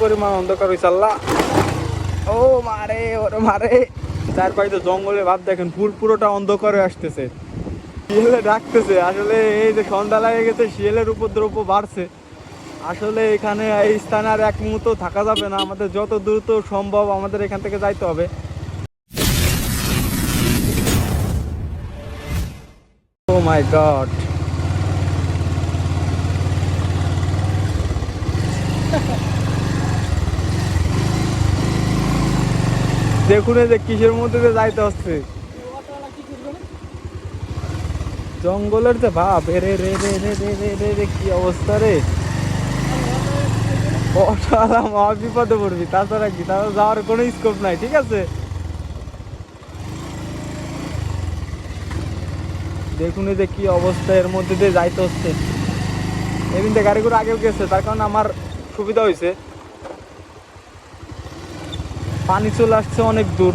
পরিমাণ অন্ধকার হয়েছে ও মারে, ওরে মারে। চার তো জঙ্গলে ভাব দেখেন পুর পুরোটা অন্ধকার আসতেছে। শিয়ালে ডাকতেছে, আসলে এই যে সন্ধ্যা লাগে গেছে, শিয়ালের উপদ্রব বাড়ছে। আসলে এখানে এই স্থানে আর এক মুহূর্ত থাকা যাবে না, আমাদের যত দ্রুত সম্ভব আমাদের এখান থেকে যাইতে হবে। Oh my God. দেখুন যে কিসের মধ্যে দিয়ে যাইতে হচ্ছে? জঙ্গলের যে ভাব রে রে রে রে রে রে রে রে, কি অবস্থা রে? অটালা মহা বিপদে পড়বি, তাছাড়া কি? তাছাড়া যাওয়ার কোনো স্কোপ নাই, ঠিক আছে? দেখুন যে কি অবস্থা এর মধ্যে দিয়ে যাইতে হচ্ছে। এদিন থেকে গাড়ি করে আগেও গেছে, তার কারণে আমার সুবিধা হয়েছে। পানি চলে আসছে অনেক দূর।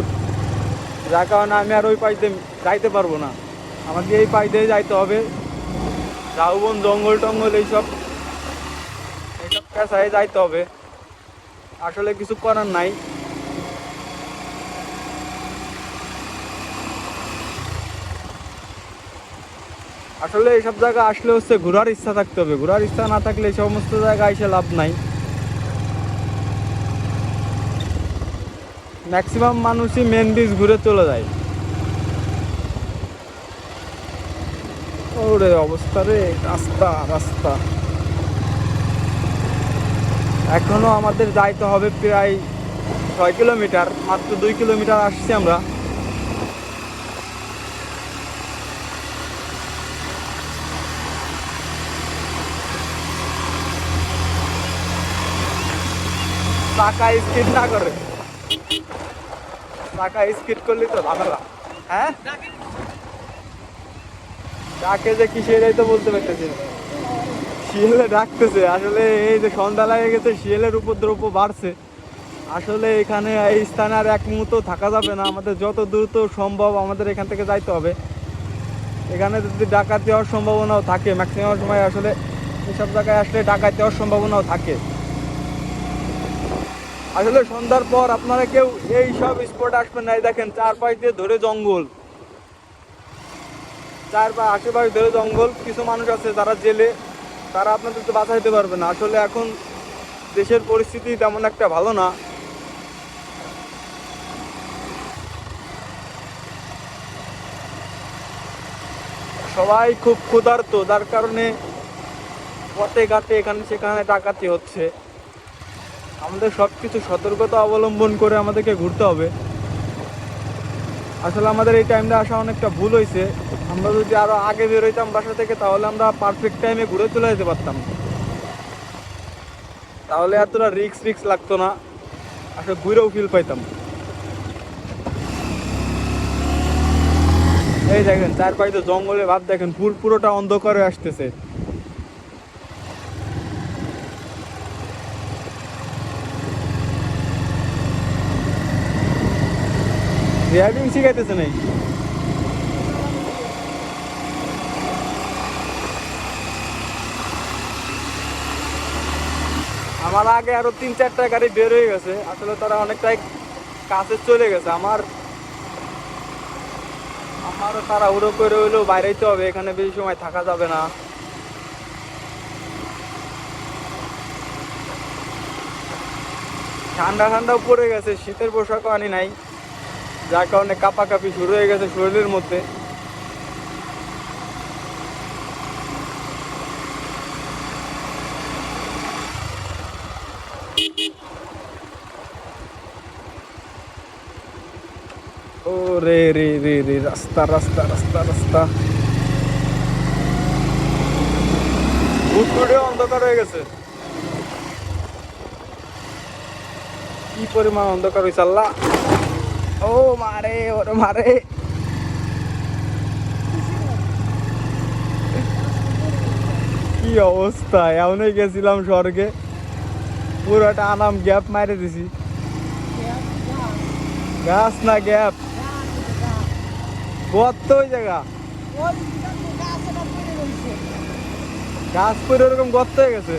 যার কারণে আমি আর ওই পাইতে যাইতে পারব না। আমাকে এই পাই দিয়ে যাইতে হবে। ঝাউবন জঙ্গল টঙ্গল এইসব এইসব পেশায় যাইতে হবে। আসলে কিছু করার নাই। আসলে এইসব জায়গা আসলে হচ্ছে ঘোরার ইচ্ছা থাকতে হবে। ঘোরার ইচ্ছা না থাকলে এই সমস্ত জায়গায় এসে লাভ নাই। ম্যাক্সিমাম মানুষই মেন বিচ ঘুরে চলে যায়। ওরে অবস্থা রে, রাস্তা রাস্তা। এখনও আমাদের যাইতে হবে প্রায় ছয় কিলোমিটার, মাত্র দুই কিলোমিটার আসছি আমরা। চাকা স্কিড না করে চাকা স্কিড করলে তো ঝামেলা হ্যাঁ? ডাকে যে কিসের, এই তো বলতে পারতেছি। শিয়ালে ডাকতেছে, আসলে এই যে সন্ধ্যা লাগে গেছে, শিয়ালের উপদ্রব বাড়ছে। আসলে এখানে এই স্থানে আর এক মুহূর্ত থাকা যাবে না, আমাদের যত দ্রুত সম্ভব আমাদের এখান থেকে যাইতে হবে। এখানে যদি ডাকাতি হওয়ার সম্ভাবনাও থাকে ম্যাক্সিমাম সময় আসলে এসব জায়গায় আসলে ডাকাতি হওয়ার সম্ভাবনাও থাকে। আসলে সন্ধ্যার পর আপনারা কেউ এই সব স্পট আসবেন না। এই দেখেন চার পাশ দিয়ে ধরে জঙ্গল। চার পা আশেপাশে ধরে জঙ্গল। কিছু মানুষ আছে যারা জেলে। তারা আপনাদেরকে বাঁচাইতে পারবে না। আসলে এখন দেশের পরিস্থিতি তেমন একটা ভালো না। সবাই খুব ক্ষুধার্ত, যার কারণে পথে ঘাটে এখানে সেখানে ডাকাতি হচ্ছে। আমাদের সব কিছু সতর্কতা অবলম্বন করে আমাদেরকে ঘুরতে হবে। আসলে আমাদের এই টাইমটা আসা অনেকটা ভুল হয়েছে। আমরা যদি আরও আগে বেরোইতাম বাসা থেকে, তাহলে আমরা পারফেক্ট টাইমে ঘুরে চলে যেতে পারতাম। তাহলে এতটা রিক্স রিক্স লাগতো না। আসলে ঘুরেও ফিল পাইতাম। এই দেখেন চার পাই তো জঙ্গলে ভাব দেখেন পুর পুরোটা অন্ধকার আসতেছে। ড্রাইভিং শিখাইতেছে নাই আমার আগে আরও তিন চারটা গাড়ি বের হয়ে গেছে। আসলে তারা অনেকটাই কাছে চলে গেছে। আমার আমার তারা উড়ো করে হইলেও বাইরেতে হবে। এখানে বেশি সময় থাকা যাবে না। ঠান্ডা ঠান্ডাও পড়ে গেছে। শীতের পোশাকও আনি নাই। যার কারণে কাঁপাকাঁপি শুরু হয়ে গেছে শরীরের মধ্যে। ও রে রে রে রে, রাস্তা রাস্তা রাস্তা রাস্তা। ফুটফুটে অন্ধকার হয়ে গেছে। কি পরিমাণ অন্ধকার হয়েছে আল্লাহ। ও মারে ওরে মারে। কি অবস্থা? এমনই গেছিলাম স্বর্গে। পুরোটা আনাম গ্যাপ মারে দিছি। গাছ না গ্যাপ? গর্ত ওই জায়গা। গাছ পরে ওরকম গর্ত হয়ে গেছে।